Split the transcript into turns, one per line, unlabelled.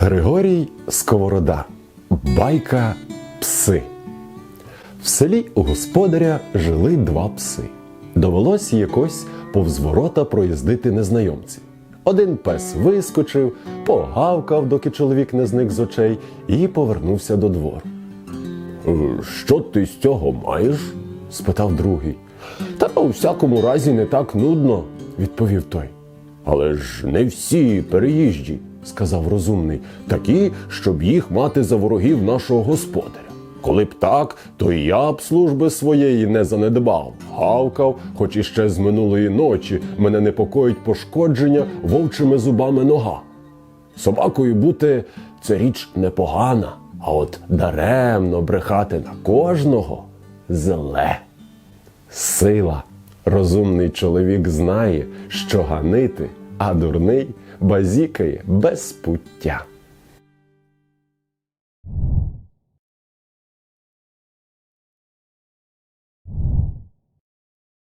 Григорій Сковорода. Байка пси. В селі у господаря жили два пси. Довелось якось повз ворота проїздити незнайомці. Один пес вискочив, погавкав, доки чоловік не зник з очей, і повернувся до двору. «Е, Що ти з цього маєш? спитав другий. Та у всякому разі не так нудно, відповів той. Але ж не всі переїжджі, сказав розумний, такі, щоб їх мати за ворогів нашого господаря. Коли б так, то і я б служби своєї не занедбав, гавкав, хоч іще з минулої ночі мене непокоїть пошкодження вовчими зубами нога. Собакою бути це річ непогана, а от даремно брехати на кожного зле. Сила. Розумний чоловік знає, що ганити, а дурний базікає без пуття.